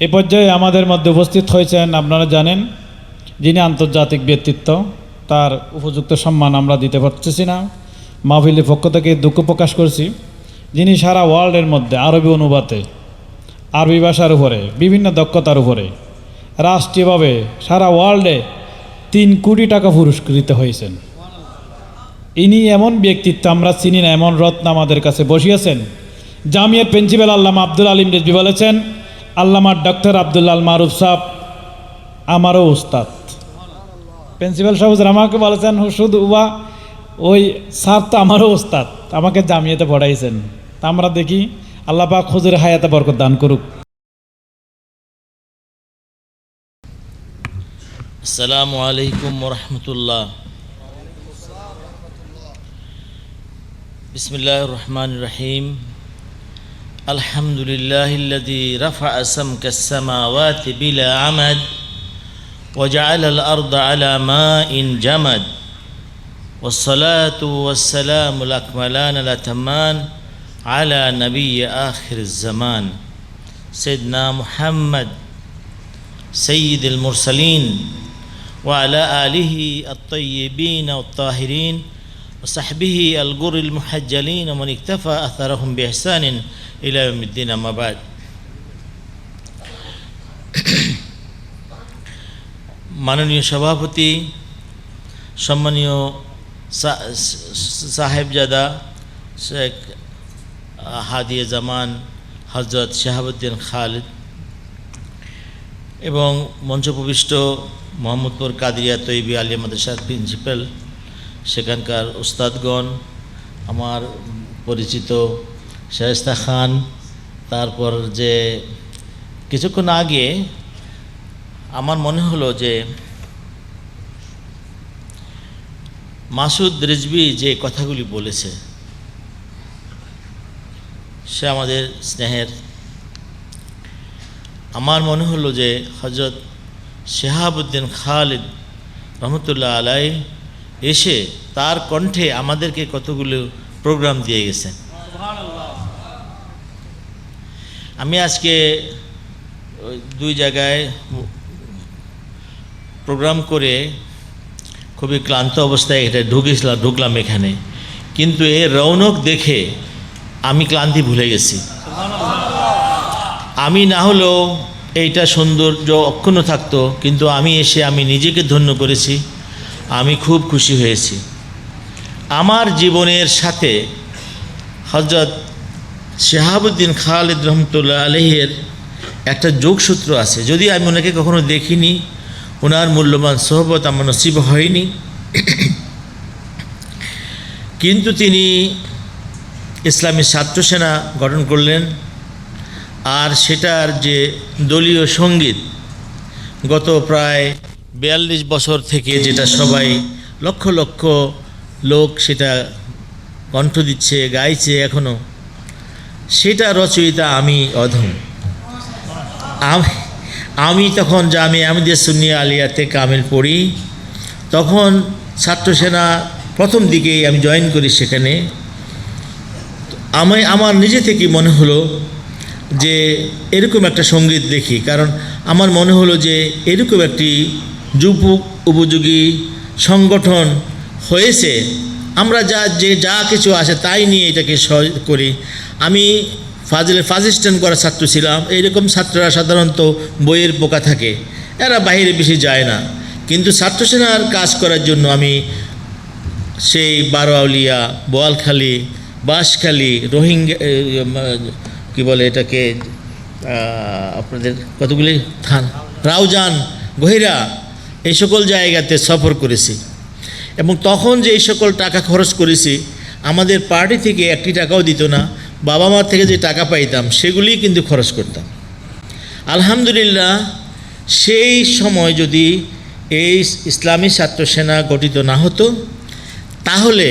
এ পর্যায়ে আমাদের মধ্যে উপস্থিত হয়েছেন আপনারা জানেন, যিনি আন্তর্জাতিক ব্যক্তিত্ব, তার উপযুক্ত সম্মান আমরা দিতে পারতেছি না। মাহফিলের পক্ষ থেকে দুঃখ প্রকাশ করছি, যিনি সারা ওয়ার্ল্ডের মধ্যে আরবি অনুবাদে, আরবি ভাষার উপরে, বিভিন্ন দক্ষতার উপরে, রাষ্ট্রীয়ভাবে সারা ওয়ার্ল্ডে তিন কোটি টাকা পুরস্কৃত হয়েছেন। ইনি এমন ব্যক্তিত্ব, আমরা চিনি না, এমন রত্ন আমাদের কাছে বসিয়েছেন, জামিয়ার প্রিন্সিপাল আল্লাহ আব্দুল আলিম রেজবি বলেছেন আল্লামার ডক্টর আবদুল্লাল মারুফ সাহ আমারও উস্তাদ। প্রিন্সিপাল সাহেব আমাকে বলেছেন শুধু উবা, ওই স্যার তো আমারও উস্তাদ, আমাকে জামিয়েতে পড়াইছেন। আমরা দেখি, আল্লাহ পাক খুজুর হায়াতে বরকত দান করুক। আসসালামু আলাইকুম রহমতুল্লাহ। বিসমিল্লাহ রহমান রহিম। الحمد لله الذي رفع سمك السماوات بلا عمد وجعل الأرض على ماء جمد والصلاة والسلام الأكملان الأتمان على نبي آخر الزمان. سيدنا محمد سيد المرسلين وعلى آله الطيبين والطاهرين وصحبه الغر المحجلين ومن اكتفى أثرهم بإحسان ইলামুদ্দিন আমাবাদ মাননীয় সভাপতি সম্মানীয় সাহেবজাদা শেখ হাদিয়ে জামান হজরত শাহাবুদ্দিন খালিদ এবং মঞ্চপ্রবিষ্ট মোহাম্মদপুর কাদিয়া তৈবি আলী মাদ্রাসার প্রিন্সিপাল, সেখানকার ওস্তাদগণ আমার পরিচিত শায়েস্তা খান, তারপর যে কিছুক্ষণ আগে আমার মনে হলো যে মাসুদ রিজবি যে কথাগুলি বলেছে, সে আমাদের স্নেহের। আমার মনে হলো যে হজরত শেহাবুদ্দিন খালিদ রহমতুল্লাহ আলাই এসে তার কণ্ঠে আমাদেরকে কতগুলো প্রোগ্রাম দিয়ে গেছেন। আমি আজকে দুই জায়গায় প্রোগ্রাম করে খুবই ক্লান্ত অবস্থায় এটা ঢুকেছিলাম, ঢুকলাম এখানে। কিন্তু এর রৌনক দেখে আমি ক্লান্তি ভুলে গেছি। আমি না হলেও এইটা সৌন্দর্য অক্ষুণ্ণ থাকতো, কিন্তু আমি এসে আমি নিজেকে ধন্য করেছি। আমি খুব খুশি হয়েছি। আমার জীবনের সাথে হজরত শেহাবুদ্দিন খালিদ রহমতুল্লাহ আলহের একটা যোগসূত্র আছে। যদি আমি ওনাকে কখনো দেখিনি, ওনার মূল্যবান সহবত আমার নসিব হয়নি। কিন্তু তিনি ইসলামী ছাত্র সেনা গঠন করলেন আর সেটার যে দলীয় সংগীত, গত প্রায় বিয়াল্লিশ বছর থেকে যেটা সবাই লক্ষ লক্ষ লোক সেটা কণ্ঠ দিচ্ছে, গাইছে এখনও সেটা রচয়িতা আমি অধম। আমি তখন জামে আহমদিয়া সুন্নিয়া আলিয়াতে কামিল পড়ি। তখন ছাত্র সেনা প্রথম দিকেই আমি জয়েন করি সেখানে। আমি, আমার নিজে থেকে মনে হলো যে এরকম একটা সংগীত দেখি, কারণ আমার মনে হলো যে এরকম একটি যুব উপযোগী সংগঠন হয়েছে আমরা যা যে যা কিছু আছে তাই নিয়ে এটাকে করি। আমি ফাজিলে ফাজিস্টান করা ছাত্র ছিলাম, এইরকম ছাত্ররা সাধারণত বইয়ের পোকা থাকে, এরা বাইরে বেশি যায় না। কিন্তু ছাত্র সেনার কাজ করার জন্য আমি সেই বারোয়াউলিয়া, বোয়ালখালী, বাঁশখালী, রোহিঙ্গা কি বলে এটাকে আপনাদের কতগুলি থান? রাউজান, গহিরা, এই সকল জায়গাতে সফর করেছি। এবং তখন যে এই সকল টাকা খরচ করেছি, আমাদের পার্টি থেকে একটি টাকাও দিত না, বাবা মার থেকে যে টাকা পাইতাম সেগুলিই কিন্তু খরচ করতাম। আলহামদুলিল্লাহ, সেই সময় যদি এই ইসলামী ছাত্র সেনা গঠিত না হতো, তাহলে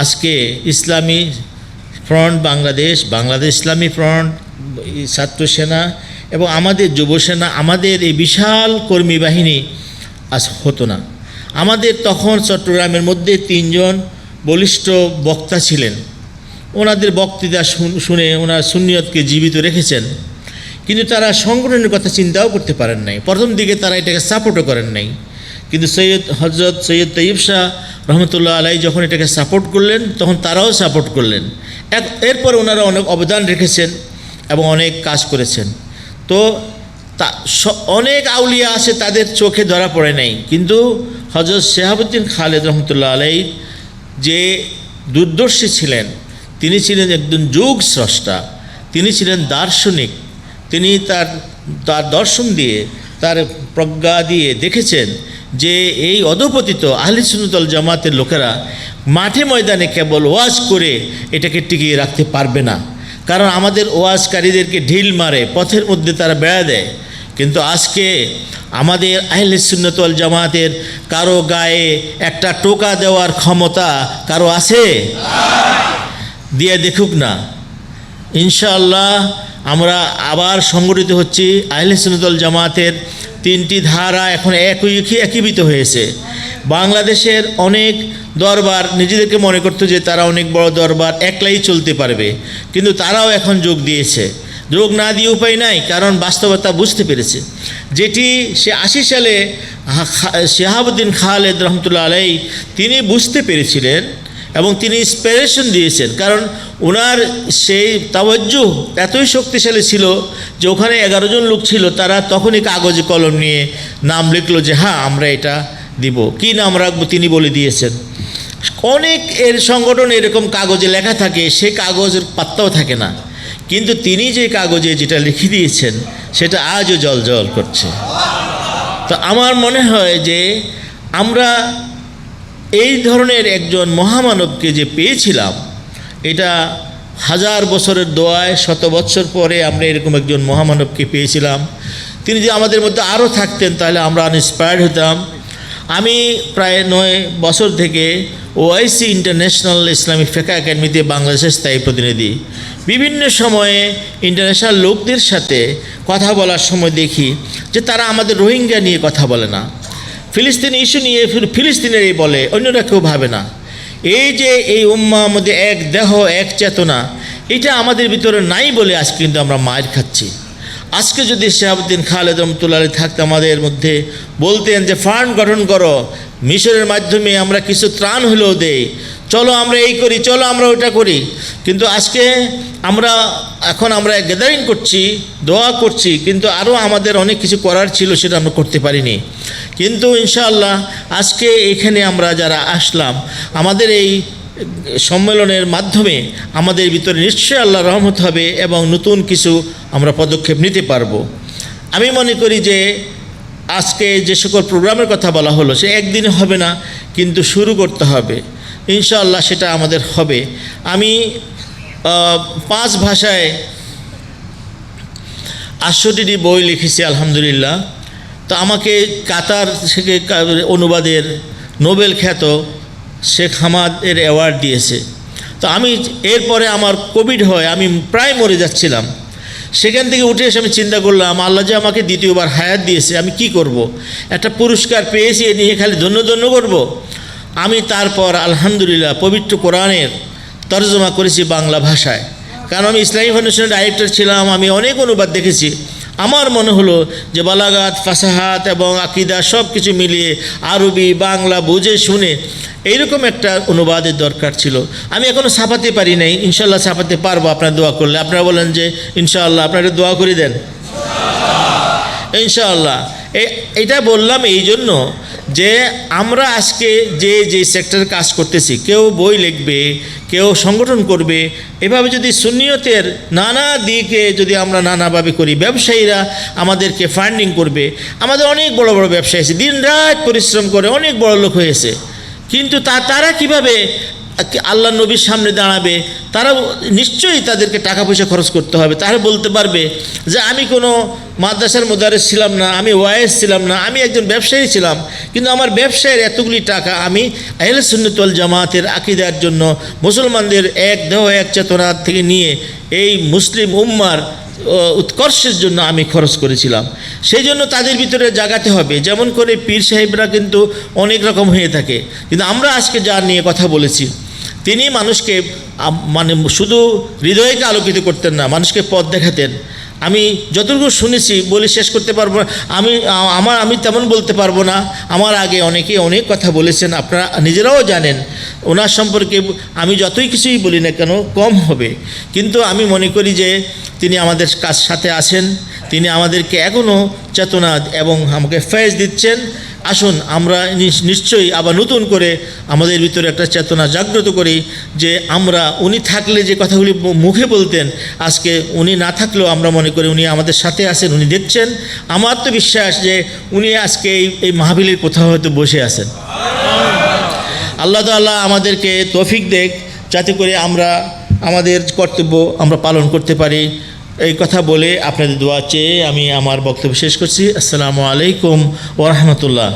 আজকে ইসলামী ফ্রন্ট, বাংলাদেশ বাংলাদেশ ইসলামী ফ্রন্ট ছাত্র সেনা এবং আমাদের যুবসেনা আমাদের এই বিশাল কর্মী বাহিনী আজ হতো না। আমাদের তখন চট্টগ্রামের মধ্যে তিনজন বলিষ্ঠ বক্তা ছিলেন। ওনাদের বক্তৃতা শুনে ওনার সুন্নিয়তকে জীবিত রেখেছেন। কিন্তু তারা সংগঠনের কথা চিন্তাও করতে পারেন নাই। প্রথম দিকে তারা এটাকে সাপোর্টও করেন নাই। কিন্তু সৈয়দ হজরত সৈয়দ তৈব শাহ রহমতুল্লাহ আলাই যখন এটাকে সাপোর্ট করলেন, তখন তারাও সাপোর্ট করলেন। এক, এরপর ওনারা অনেক অবদান রেখেছেন এবং অনেক কাজ করেছেন। তো তা অনেক আউলিয়া আছে, তাদের চোখে ধরা পড়ে নাই। কিন্তু হজরত শেহাবুদ্দিন খালেদ রহমতুল্লাহ আলাই যে দূরদর্শী ছিলেন, তিনি ছিলেন একজন যুগ স্রষ্টা, তিনি ছিলেন দার্শনিক, তিনি তার তার দর্শন দিয়ে, তার প্রজ্ঞা দিয়ে দেখেছেন যে এই অধপতিত আহলি সুন্নতল জামাতের লোকেরা মাঠে ময়দানে কেবল ওয়াজ করে এটাকে টিকিয়ে রাখতে পারবে না। কারণ আমাদের ওয়াজকারীদেরকে ঢিল মারে, পথের মধ্যে তারা বেড়া দেয়। কিন্তু আজকে আমাদের আহলে সুন্নতল জামাতের কারও গায়ে একটা টোকা দেওয়ার ক্ষমতা কারও আছে? দিয়ে দেখুক না। ইনশাআল্লাহ আমরা আবার সংগঠিত হচ্ছি আহলে সুন্নতল জামাতের তিনটি ধারা এখন একই একীভূত হয়েছে। বাংলাদেশের অনেক দরবার নিজেদেরকে মনে করতো যে তারা অনেক বড় দরবার, একলাই চলতে পারবে। কিন্তু তারাও এখন যোগ দিয়েছে। যোগ না দিয়ে উপায় নাই, কারণ বাস্তবতা বুঝতে পেরেছে। যেটি সে আশি সালে শেহাবুদ্দিন খালেদ রহমতুল্লাহ আলাই তিনি বুঝতে পেরেছিলেন এবং তিনি ইন্সপিরেশন দিয়েছেন। কারণ ওনার সেই তাওয়াজ্জু এতই শক্তিশালী ছিল যে ওখানে এগারো জন লোক ছিল, তারা তখনই কাগজে কলম নিয়ে নাম লিখলো যে হ্যাঁ আমরা এটা দিব। কী নাম রাখব তিনি বলে দিয়েছেন। অনেক এর সংগঠন এরকম কাগজে লেখা থাকে, সে কাগজের পাত্তাও থাকে না। কিন্তু তিনি যে কাগজে যেটা লিখে দিয়েছেন, সেটা আজও জল জল করছে। তো আমার মনে হয় যে আমরা এই ধরনের একজন মহামানবকে যে পেয়েছিলাম, এটা হাজার বছরের দোয়ায়, শত বৎসর পরে আমরা এরকম একজন মহামানবকে পেয়েছিলাম। তিনি যে আমাদের মধ্যে আরও থাকতেন, তাহলে আমরা আনইন্সপায়ার্ড হতাম। আমি প্রায় নয় বছর থেকে ওআইসি ইন্টারন্যাশনাল ইসলামিক ফেকা একাডেমিতে বাংলাদেশের স্থায়ী প্রতিনিধি। বিভিন্ন সময়ে ইন্টারন্যাশনাল লোকদের সাথে কথা বলার সময় দেখি যে তারা আমাদের রোহিঙ্গা নিয়ে কথা বলে না। ফিলিস্তিন ইস্যু নিয়ে ফিলিস্তিনেরই বলে, অন্যরা কেউ ভাবে না। এই যে এই উম্মা মধ্যে এক দেহ, এক চেতনা, এটা আমাদের ভিতরে নাই বলে আজকে কিন্তু আমরা মায়ের খাচ্ছি। আজকে যদি শাহাবুদ্দিন খালেদ রহমতুল্লাহ থাকতে আমাদের মধ্যে বলতেন যে, ফান্ড গঠন করো, মিশরের মাধ্যমে আমরা কিছু ত্রাণ হলেও দেই। চলো আমরা এই করি, চলো আমরা ওটা করি। কিন্তু আজকে আমরা, এখন আমরা গ্যাদারিং করছি, দোয়া করছি, কিন্তু আরও আমাদের অনেক কিছু করার ছিল সেটা আমরা করতে পারিনি। কিন্তু ইনশাআল্লাহ আজকে এখানে আমরা যারা আসলাম, আমাদের এই সম্মেলনের মাধ্যমে আমাদের ভিতরে নিশ্চয়ই আল্লাহ রহমত হবে এবং নতুন কিছু আমরা পদক্ষেপ নিতে পারব। আমি মনে করি যে আজকে যে সকল প্রোগ্রামের কথা বলা হলো, সে একদিনে হবে না, কিন্তু শুরু করতে হবে। ইনশাআল্লাহ সেটা আমাদের হবে। আমি পাঁচ ভাষায় আটষট্টিটি বই লিখেছি, আলহামদুলিল্লাহ। তো আমাকে কাতার থেকে অনুবাদের নোবেল খ্যাত শেখ হামাদের অ্যাওয়ার্ড দিয়েছে তো আমি এরপরে আমার কোভিড হয়, আমি প্রায় মরে যাচ্ছিলাম সেখান থেকে উঠে এসে আমি চিন্তা করলাম, আল্লাহ যে আমাকে দ্বিতীয়বার হায়াত দিয়েছে, আমি কি করব। একটা পুরস্কার পেয়েছি, এ নিয়ে খালি ধন্য ধন্য করব। আমি তারপর আলহামদুলিল্লাহ পবিত্র কোরআনের তর্জমা করেছি বাংলা ভাষায় কারণ আমি ইসলামী ফাউন্ডেশনের ডাইরেক্টর ছিলাম, আমি অনেক অনুবাদ দেখেছি আমার মনে হলো যে বালাগাত, ফাসাহাত এবং আকিদা সব কিছু মিলিয়ে আরবি, বাংলা বুঝে শুনে এইরকম একটা অনুবাদের দরকার ছিল। আমি এখনও ছাপাতে পারি নাই। ইনশাল্লাহ ছাপাতে পারব। আপনার দোয়া করলে। আপনারা বলেন যে, ইনশাআল্লাহ। আপনারা দোয়া করে দেন। ইনশাআল্লাহ। এটা বললাম এই জন্য যে আমরা আজকে যে যে সেক্টরে কাজ করতেছি, কেউ বই লিখবে, কেউ সংগঠন করবে, এভাবে যদি সুনিয়তের নানা দিকে যদি আমরা নানাভাবে করি, ব্যবসায়ীরা আমাদেরকে ফান্ডিং করবে, আমাদের অনেক বড় বড় ব্যবসায়ী আছে দিন রাত পরিশ্রম করে অনেক বড় লোক হয়েছে, কিন্তু তা, তারা কীভাবে আল্লাহ নবীর সামনে দাঁড়াবে তারা নিশ্চয়ই তাদেরকে টাকা পয়সা খরচ করতে হবে। তারা বলতে পারবে যে, আমি কোনো মাদ্রাসার মোদারেস ছিলাম না, আমি ওয়াইস ছিলাম না, আমি একজন ব্যবসায়ী ছিলাম, কিন্তু আমার ব্যবসায়ের এতগুলি টাকা আমি আহলে সুন্নতল জামাতের আকিদার জন্য মুসলমানদের এক দেহ, এক চেতনা থেকে নিয়ে এই মুসলিম উম্মার উৎকর্ষের জন্য আমি খরচ করেছিলাম। সেই জন্য তাদের ভিতরে জাগাতে হবে। যেমন করে পীর সাহেবরা কিন্তু অনেক রকম হয়ে থাকে। কিন্তু আমরা আজকে যা নিয়ে কথা বলেছি তিনি মানুষকে মানে শুধু হৃদয়কে আলোকিত করতেন না, মানুষকে পথ দেখাতেন। আমি যতটুকু শুনেছি, বলে শেষ করতে পারব না। আমি আমার, আমি তেমন বলতে পারব না। আমার আগে অনেকে অনেক কথা বলেছেন, আপনারা নিজেরাও জানেন। ওনার সম্পর্কে আমি যতই কিছুই বলি না কেন, কম হবে। কিন্তু আমি মনে করি যে, তিনি আমাদের কাজ সাথে আছেন। তিনি আমাদেরকে এখনও চেতনা এবং আমাকে ফয়েজ দিচ্ছেন। আসুন, আমরা নিশ্চয়ই আবার নতুন করে আমাদের ভিতরে একটা চেতনা জাগ্রত করি যে আমরা, উনি থাকলে যে কথাগুলি মুখে বলতেন, আজকে উনি না থাকলেও আমরা মনে করি উনি আমাদের সাথে আছেন, উনি দেখছেন। আমার তো বিশ্বাস যে উনি আজকে এই এই মাহাবিলির কোথাও হয়তো বসে আছেন। আল্লাহ তাআলা আমাদেরকে তৌফিক দেখ, যাতে করে আমরা আমাদের কর্তব্য আমরা পালন করতে পারি। এই কথা বলে আপনাদের দোয়া চেয়ে আমি আমার বক্তব্য শেষ করছি। আসসালামু আলাইকুম ওরহমতুল্লাহ